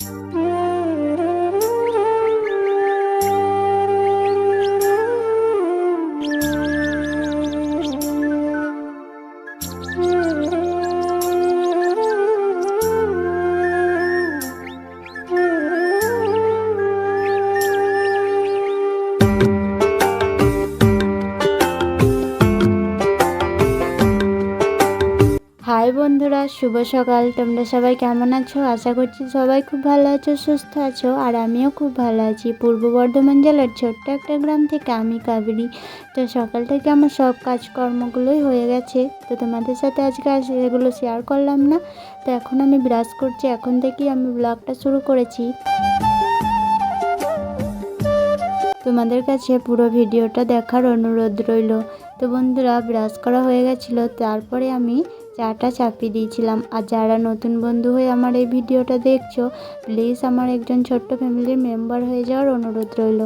Mm-hmm. শুভ সকাল। তোমরা সবাই কেমন আছো? আশা করছি সবাই খুব ভালো আছো, সুস্থ আছো, আর আমিও খুব ভালো আছি। পূর্ব বর্ধমান জেলার ছোট্ট একটা গ্রাম থেকে আমি কাবেরি। তো সকাল থেকে আমার সব কাজকর্মগুলোই হয়ে গেছে। তো তোমাদের সাথে আজকে আর সেগুলো শেয়ার করলাম না। তো এখন আমি ব্রাশ করছি। এখন থেকেই আমি ব্লগটা শুরু করেছি। তোমাদের কাছে পুরো ভিডিওটা দেখার অনুরোধ রইল। তো বন্ধুরা, ব্রাশ করা হয়ে গেছিল। তারপরে আমি চাটা চাপিয়ে দিয়েছিলাম। আর যারা নতুন বন্ধু হয়ে আমার এই ভিডিওটা দেখছ প্লিজ আমার একজন ছোট্ট ফ্যামিলির মেম্বার হয়ে যাওয়ার অনুরোধ রইল।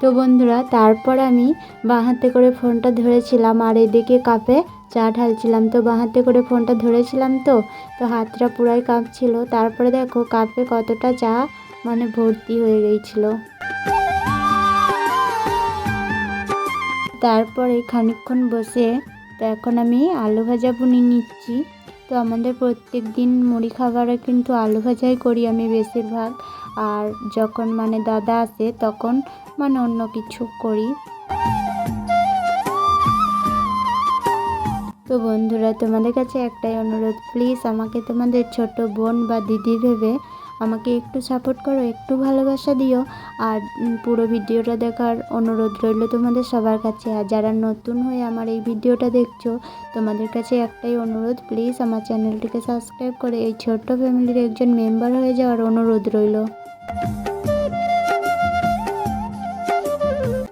তো বন্ধুরা, তারপর আমি বাঁ হাতে করে ফোনটা ধরেছিলাম, আর এদিকে কাপে চা ঢালছিলাম। তো বাঁ হাতে করে ফোনটা ধরেছিলাম তো তো হাতটা পুরাই কাঁপছিল। তারপরে দেখো, কাপে কতটা চা মানে ভর্তি হয়ে গিয়েছিল তারপরে খানিকক্ষণ বসে তো এখন আমি আলু ভাজা বুনি নিচ্ছি। তো আমাদের প্রত্যেক দিন মুড়ি খাবারে কিন্তু আলু ভাজাই করি আমি বেশিরভাগ। আর যখন মানে দাদা আসে তখন মানে অন্য কিছু করি। তো বন্ধুরা, তোমাদের কাছে একটাই অনুরোধ প্লিজ আমাকে তোমাদের ছোট বোন বা দিদি ভেবে আমাকে একটু সাপোর্ট করো, একটু ভালোবাসা দিও। আর পুরো ভিডিওটা দেখার অনুরোধ রইল তোমাদের সবার কাছে। আর যারা নতুন হয়ে আমার এই ভিডিওটা দেখছ, তোমাদের কাছে একটাই অনুরোধ প্লিজ আমার চ্যানেলটিকে সাবস্ক্রাইব করে এই ছোট্ট ফ্যামিলির একজন মেম্বার হয়ে যাওয়ার অনুরোধ রইল।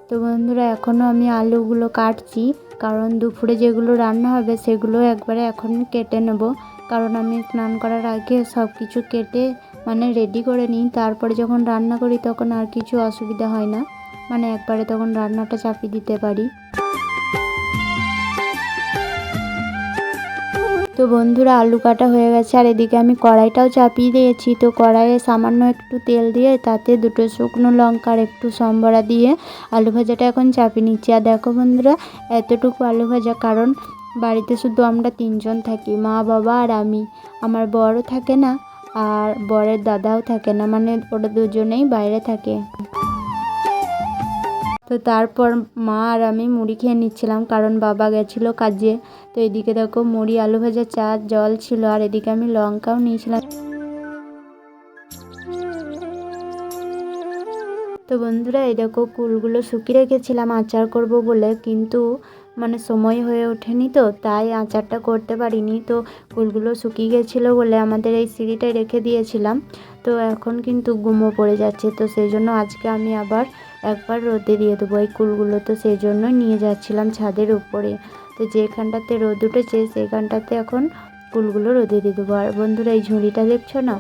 তো বন্ধুরা এখনও আমি আলুগুলো কাটছি, কারণ দুপুরে যেগুলো রান্না হবে সেগুলো একবারে এখন কেটে নেব। কারণ আমি স্নান করার আগে সব কিছু কেটে মানে রেডি করে নিই। তারপরে যখন রান্না করি তখন আর কিছু অসুবিধা হয় না। মানে একবারে তখন রান্নাটা চাপিয়ে দিতে পারি। তো বন্ধুরা, আলু কাটা হয়ে গেছে। আর এদিকে আমি কড়াইটাও চাপিয়ে দিয়েছি। তো কড়াইয়ে সামান্য একটু তেল দিয়ে তাতে দুটো শুকনো লঙ্কা আর একটু সম্বরা দিয়ে আলু ভাজাটা এখন চাপিয়ে নিচ্ছি। আর দেখো বন্ধুরা, এতটুকু আলু ভাজা। কারণ বাড়িতে শুধু আমরা তিনজন থাকি, মা, বাবা আর আমি। আমার বড়ও থাকে না আর বরের দাদাও থাকে না মানে ওরা দুজনেই বাইরে থাকে। তো তারপর মা আর আমি মুড়ি খেয়ে নিচ্ছিলাম, কারণ বাবা গেছিল কাজে। তো এদিকে দেখো মুড়ি, আলু ভাজা, চা, জল ছিল, আর এদিকে আমি লঙ্কাও নিয়েছিলাম। তো বন্ধুরা, এই দেখো কুলগুলো শুকিয়ে রেখেছিলাম, আচার করব বলে, কিন্তু মানে সময় হয়ে ওঠেনি তো, তাই আচারটা করতে পারিনি। তো কুলগুলো শুকিয়ে গেছিল বলে আমাদের এই সিঁড়িটায় রেখে দিয়েছিলাম। তো এখন কিন্তু গুমো পড়ে যাচ্ছে, তো সেই জন্য আজকে আমি আবার একবার রোদে দিয়ে দেবো এই কুলগুলো। তো সেই জন্য নিয়ে যাচ্ছিলাম ছাদের উপরে। তো যেখানটাতে রোদ উঠেছে সেখানটাতে এখন কুলগুলো রোদে দিয়ে দেবো। আর বন্ধুরা, এই ঝুড়িটা দেখছ না?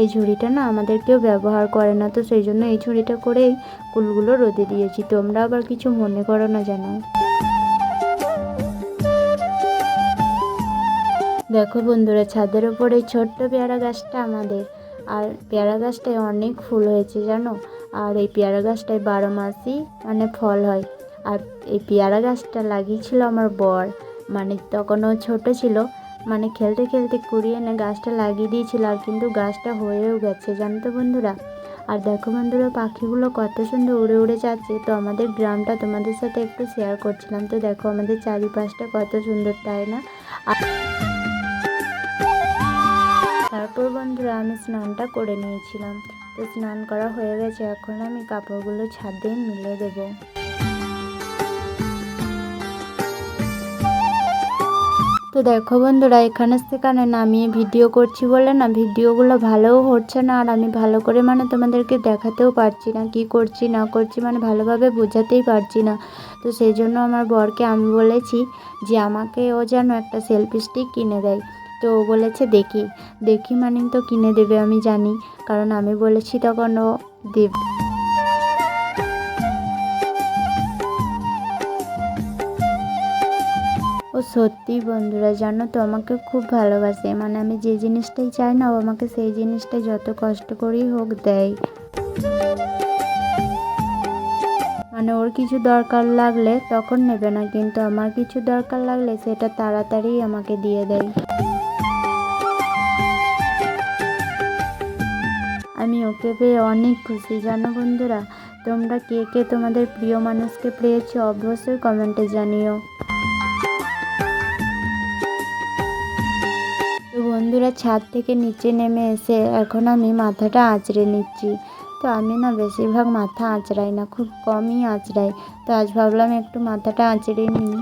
এই ঝুড়িটা না আমাদের কেউ ব্যবহার করে না, তো সেই জন্য এই ঝুড়িটা করেই কুলগুলো রোদে দিয়েছি। তোমরা আবার কিছু মনে করো না যেন দেখো বন্ধুরা, ছাদের ওপর ছোট্ট পেয়ারা গাছটা আমাদের। আর পেয়ারা গাছটায় অনেক ফুল হয়েছে জানো? আর এই পেয়ারা গাছটায় বারো মাসই মানে ফল হয়। আর এই পেয়ারা গাছটা লাগিয়েছিল আমার বর। মানে তখন ও ছোটো ছিল। মানে খেলতে খেলতে কুড়িয়ে এনে গাছটা লাগিয়ে দিয়েছিল আর কিন্তু গাছটা হয়েও গেছে, জানো তো বন্ধুরা? আর দেখো বন্ধুরা, পাখিগুলো কত সুন্দর উড়ে উড়ে যাচ্ছে। তো আমাদের গ্রামটা তোমাদের সাথে একটু শেয়ার করছিলাম। তো দেখো আমাদের চারিপাশটা কত সুন্দর, তাই না? আর তারপর বন্ধুরা, আমি স্নানটা করে নিয়েছিলাম। তো স্নান করা হয়ে গেছে, এখন আমি কাপড়গুলো ছাদে মিলে দেবো। তো দেখো বন্ধুরা, এখানে সেখানে নামিয়ে ভিডিও করছি বলে না, ভিডিওগুলো ভালোও হচ্ছে না, আর আমি ভালো করে মানে তোমাদেরকে দেখাতেও পারছি না, কি করছি, না করছি মানে ভালোভাবে বোঝাতেই পারছি না। তো সেই জন্য আমার বরকে আমি বলেছি যে আমাকে ও যেন একটা সেলফি স্টিক কিনে দেয়। তো ও বলেছে, দেখি দেখি মানে তো কিনে দেবে, আমি জানি। কারণ আমি বলেছি তখন ও দেবে। ও সত্যি বন্ধুরা, জানো তো, আমাকে খুব ভালোবাসে। মানে আমি যে জিনিসটাই চাই না, ও আমাকে সেই জিনিসটাই যত কষ্ট করেই হোক দেয়। মানে ওর কিছু দরকার লাগলে তখন নেবে না, কিন্তু আমার কিছু দরকার লাগলে সেটা তাড়াতাড়ি আমাকে দিয়ে দেয়। আমি ওকে পেয়ে অনেক খুশি। জানো বন্ধুরা, তোমরা কে কে তোমাদের প্রিয় মানুষকে পেয়েছ অবশ্যই কমেন্টে জানিও। তো বন্ধুরা, ছাদ থেকে নিচে নেমে এসে এখন আমি মাথাটা আঁচড়ে নিচ্ছি। তো আমি না বেশিরভাগ মাথা আঁচড়াই না, খুব কমই আঁচড়াই। তো আজ ভাবলাম একটু মাথাটা আঁচড়ে নিই।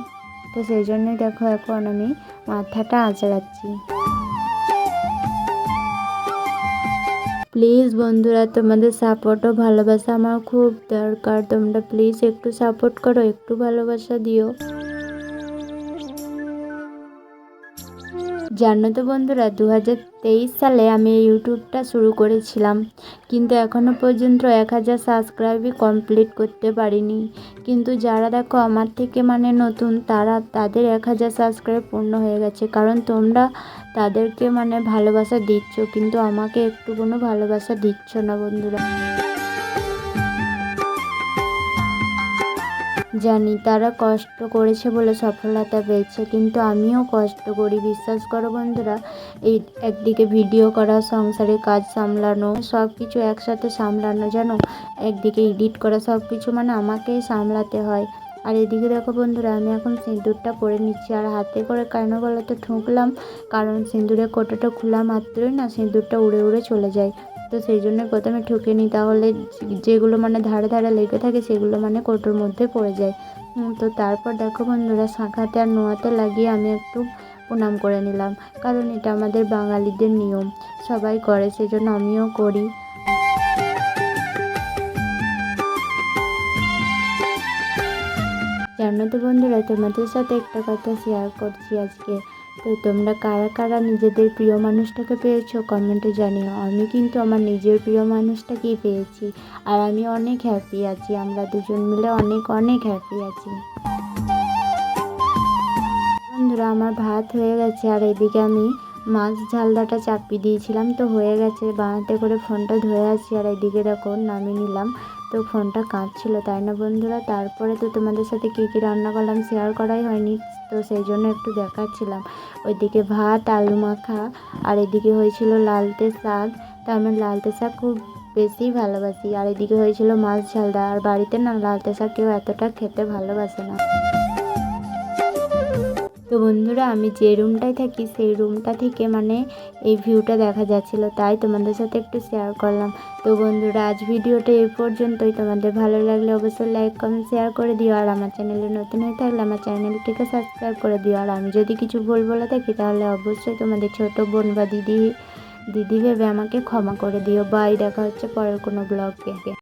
তো সেই জন্যই দেখো এখন আমি মাথাটা আঁচড়াচ্ছি। প্লিজ বন্ধুরা, তোমাদের সাপোর্ট ও ভালোবাসা আমার খুব দরকার। তোমরা প্লিজ একটু সাপোর্ট করো, একটু ভালোবাসা দিও। জানো তো বন্ধুরা দু হাজার তেইশ সালে আমি ইউটিউবটা শুরু করেছিলাম। কিন্তু এখনও পর্যন্ত এক হাজার সাবস্ক্রাইবই কমপ্লিট করতে পারিনি। কিন্তু যারা দেখো আমার থেকে মানে নতুন, তারা, তাদের এক হাজার সাবস্ক্রাইব পূর্ণ হয়ে গেছে। কারণ তোমরা তাদেরকে মানে ভালোবাসা দিচ্ছ, কিন্তু আমাকে একটু কোনো ভালোবাসা দিচ্ছ না বন্ধুরা। জানি, তারা কষ্ট করেছে বলে সফলতা পেয়েছে, কিন্তু আমিও কষ্ট করি। বিশ্বাস করো বন্ধুরা, এই একদিকে ভিডিও করা, সংসারে কাজ সামলানো সব কিছু একসাথে সামলানো জানো একদিকে এডিট করা সব কিছু মানে আমাকেই সামলাতে হয়। আর এদিকে দেখো বন্ধুরা, আমি এখন সিঁদুরটা পরে নিচ্ছি, আর হাতে করে কেন গলাতে ঠুকলাম? কারণ সিঁদুরের কোটোটা খোলা মাত্রই না, সিঁদুরটা উড়ে উড়ে চলে যায়। তো সেই জন্য প্রথমে ঠুকে নিই, তাহলে যেগুলো মানে ধারে ধারে লেগে থাকে সেগুলো মানে কৌটোর মধ্যে পড়ে যায়। তো তারপর দেখো বন্ধুরা, শাঁখাতে আর নোয়াতে লাগিয়ে আমি একটু প্রণাম করে নিলাম, কারণ এটা আমাদের বাঙালিদের নিয়ম, সবাই করে সেই জন্য আমিও করি। জানো তো বন্ধুরা, তোমাদের সাথে একটা কথা শেয়ার করছি আজকে। তো তোমরা কারা কারা নিজেদের প্রিয় মানুষটাকে পেয়েছ কমেন্টে জানিও। আমি কিন্তু আমার নিজের প্রিয় মানুষটাকেই পেয়েছি। আর আমি অনেক হ্যাপি আছি, আমরা দুজন মিলে অনেক অনেক হ্যাপি আছি। বন্ধুরা, আমার ভাত হয়ে গেছে, আর এদিকে আমি মাছ ঝালদাটা চাপিয়ে দিয়েছিলাম, তো হয়ে গেছে। বানাতে করে ফোনটা ধরে আছি আর এদিকে দেখো, নামিয়ে নিলাম। তো ফোনটা কাঁদছিল তাই না বন্ধুরা? তারপরে তো তোমাদের সাথে কী কী রান্না করলাম শেয়ার করাই হয়নি, তো সেই জন্য একটু দেখাচ্ছিলাম। ওইদিকে ভাত, আলু মাখা, আর এদিকে হয়েছিল লালতে শাক। তো আমি লালতে শাক খুব বেশি ভালোবাসি, আর এদিকে হয়েছিল মাছ ঝালদা। আর বাড়িতে না লালতে শাক কেউ এতটা খেতে ভালোবাসে না। তো বন্ধুরা, আমি যে রুমটায় থাকি, সেই রুমটা থেকে মানে এই ভিউটা দেখা যাচ্ছিল। তাই তোমাদের সাথে একটু শেয়ার করলাম। তো বন্ধুরা, আজ ভিডিওটা এই পর্যন্তই। তোমাদের ভালো লাগলে অবশ্যই লাইক কমেন্ট শেয়ার করে দিও। আর আমার চ্যানেলে নতুন হয়ে থাকলে আমার চ্যানেলটিকে সাবস্ক্রাইব করে দিও। আর আমি যদি কিছু ভুল বলে থাকি, তাহলে অবশ্যই তোমাদের ছোট বোন বা দিদি দিদি ভেবে আমাকে ক্ষমা করে দিও। বাই দেখা হচ্ছে পরের কোনো ব্লগ ব্লগে